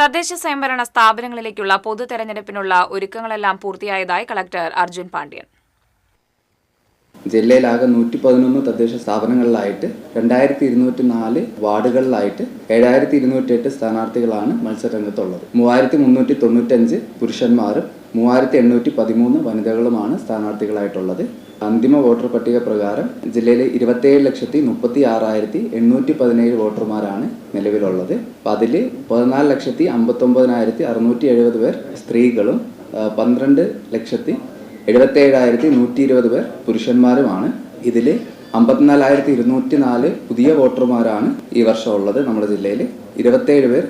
തദ്ദേശ സ്വയംഭരണ സ്ഥാപനങ്ങളിലേക്കുള്ള പൊതു തെരഞ്ഞെടുപ്പിനുള്ള ഒരുക്കങ്ങളെല്ലാം പൂർത്തിയായതായി കളക്ടർ അർജുൻ പാണ്ഡ്യൻ. ജില്ലയിലാകെ നൂറ്റി പതിനൊന്ന് തദ്ദേശ സ്ഥാപനങ്ങളിലായിട്ട് രണ്ടായിരത്തി ഇരുന്നൂറ്റി നാല് വാർഡുകളിലായിട്ട് ഏഴായിരത്തി ഇരുന്നൂറ്റി എട്ട് സ്ഥാനാർത്ഥികളാണ് മത്സരരംഗത്തുള്ളത്. മൂവായിരത്തി മുന്നൂറ്റി തൊണ്ണൂറ്റഞ്ച് പുരുഷന്മാരും മൂവായിരത്തി എണ്ണൂറ്റി പതിമൂന്ന് വനിതകളുമാണ് സ്ഥാനാർത്ഥികളായിട്ടുള്ളത്. അന്തിമ വോട്ടർ പട്ടിക പ്രകാരം ജില്ലയിലെ ഇരുപത്തേഴ് ലക്ഷത്തി മുപ്പത്തി ആറായിരത്തി എണ്ണൂറ്റി പതിനേഴ് വോട്ടർമാരാണ് നിലവിലുള്ളത്. അപ്പം അതിൽ പതിനാല് ലക്ഷത്തി അമ്പത്തൊമ്പതിനായിരത്തി അറുന്നൂറ്റി എഴുപത് പേർ സ്ത്രീകളും പന്ത്രണ്ട് ലക്ഷത്തി എഴുപത്തേഴായിരത്തി നൂറ്റി ഇരുപത് പേർ പുരുഷന്മാരുമാണ്. ഇതിൽ അമ്പത്തിനാലായിരത്തി ഇരുന്നൂറ്റി നാല് പുതിയ വോട്ടർമാരാണ് ഈ വർഷം ഉള്ളത് നമ്മുടെ ജില്ലയിൽ ഇരുപത്തേഴ് പേർ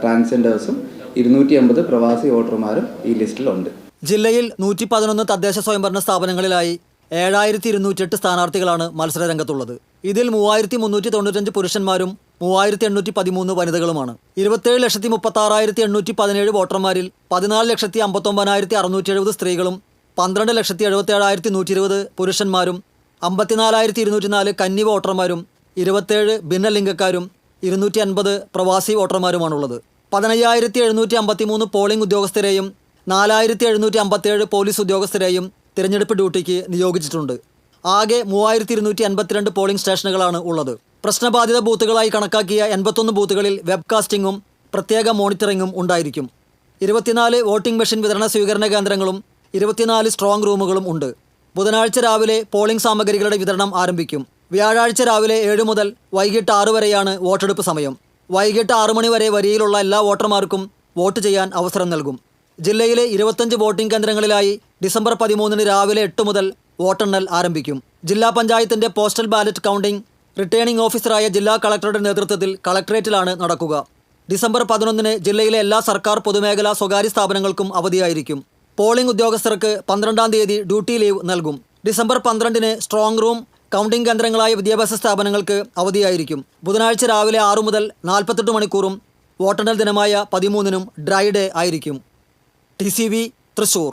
ട്രാൻസ്ജെൻഡേഴ്സും ഇരുന്നൂറ്റി അമ്പത് പ്രവാസി വോട്ടർമാരും ഈ ലിസ്റ്റിലുണ്ട്. ജില്ലയിൽ നൂറ്റി പതിനൊന്ന് തദ്ദേശ സ്വയംഭരണ സ്ഥാപനങ്ങളിലായി ഏഴായിരത്തി ഇരുന്നൂറ്റെട്ട് സ്ഥാനാർത്ഥികളാണ് മത്സര രംഗത്തുള്ളത് ഇതിൽ മൂവായിരത്തി മുന്നൂറ്റി തൊണ്ണൂറ്റഞ്ച് പുരുഷന്മാരും മൂവായിരത്തി എണ്ണൂറ്റി പതിമൂന്ന് വനിതകളുമാണ്. ഇരുപത്തേഴ് ലക്ഷത്തി മുപ്പത്തി ആറായിരത്തി എണ്ണൂറ്റി പതിനേഴ് വോട്ടർമാരിൽ പതിനാല് ലക്ഷത്തി അമ്പത്തൊമ്പതിനായിരത്തി അറുന്നൂറ്റി എഴുപത് സ്ത്രീകളും പന്ത്രണ്ട് ലക്ഷത്തി എഴുപത്തേഴായിരത്തി നൂറ്റി ഇരുപത് പുരുഷന്മാരും അമ്പത്തിനാലായിരത്തി ഇരുന്നൂറ്റി നാല് കന്നി വോട്ടർമാരും ഇരുപത്തേഴ് ഭിന്നലിംഗക്കാരും ഇരുന്നൂറ്റി അൻപത് പ്രവാസി വോട്ടർമാരുമാണുള്ളത്. പതിനയ്യായിരത്തി എഴുന്നൂറ്റി അമ്പത്തി മൂന്ന് പോളിംഗ് ഉദ്യോഗസ്ഥരെയും നാലായിരത്തി എഴുന്നൂറ്റി അമ്പത്തിയേഴ് പോലീസ് ഉദ്യോഗസ്ഥരെയും തിരഞ്ഞെടുപ്പ് ഡ്യൂട്ടിക്ക് നിയോഗിച്ചിട്ടുണ്ട്. ആകെ മൂവായിരത്തി ഇരുന്നൂറ്റി അൻപത്തിരണ്ട് പോളിംഗ് സ്റ്റേഷനുകളാണ് ഉള്ളത്. പ്രശ്നബാധിത ബൂത്തുകളായി കണക്കാക്കിയ എൺപത്തൊന്ന് ബൂത്തുകളിൽ വെബ്കാസ്റ്റിംഗും പ്രത്യേക മോണിറ്ററിംഗും ഉണ്ടായിരിക്കും. ഇരുപത്തിനാല് വോട്ടിംഗ് മെഷീൻ വിതരണ സ്വീകരണ കേന്ദ്രങ്ങളും ഇരുപത്തിനാല് സ്ട്രോങ് റൂമുകളും ഉണ്ട്. ബുധനാഴ്ച രാവിലെ പോളിംഗ് സാമഗ്രികളുടെ വിതരണം ആരംഭിക്കും. വ്യാഴാഴ്ച രാവിലെ ഏഴ് മുതൽ വൈകിട്ട് ആറ് വരെയാണ് വോട്ടെടുപ്പ് സമയം. വൈകിട്ട് ആറു മണി വരെ വരിയിലുള്ള എല്ലാ വോട്ടർമാർക്കും വോട്ട് ചെയ്യാൻ അവസരം നൽകും. ജില്ലയിലെ ഇരുപത്തഞ്ച് വോട്ടിംഗ് കേന്ദ്രങ്ങളിലായി ഡിസംബർ പതിമൂന്നിന് രാവിലെ എട്ട് മുതൽ വോട്ടെണ്ണൽ ആരംഭിക്കും. ജില്ലാ പഞ്ചായത്തിന്റെ പോസ്റ്റൽ ബാലറ്റ് കൗണ്ടിംഗ് റിട്ടേണിംഗ് ഓഫീസറായ ജില്ലാ കളക്ടറുടെ നേതൃത്വത്തിൽ കളക്ടറേറ്റിലാണ് നടക്കുക. ഡിസംബർ പതിനൊന്നിന് ജില്ലയിലെ എല്ലാ സർക്കാർ പൊതുമേഖലാ സ്വകാര്യ സ്ഥാപനങ്ങൾക്കും അവധിയായിരിക്കും. പോളിംഗ് ഉദ്യോഗസ്ഥർക്ക് പന്ത്രണ്ടാം തീയതി ഡ്യൂട്ടി ലീവ് നൽകും. ഡിസംബർ പന്ത്രണ്ടിന് സ്ട്രോങ് റൂം കൗണ്ടിംഗ് കേന്ദ്രങ്ങളായ വിദ്യാഭ്യാസ സ്ഥാപനങ്ങൾക്ക് അവധിയായിരിക്കും. ബുധനാഴ്ച രാവിലെ ആറു മുതൽ നാൽപ്പത്തെട്ട് മണിക്കൂറും വോട്ടെണ്ണൽ ദിനമായ പതിമൂന്നിനും ഡ്രൈ ഡേ ആയിരിക്കും. ടി തൃശൂർ.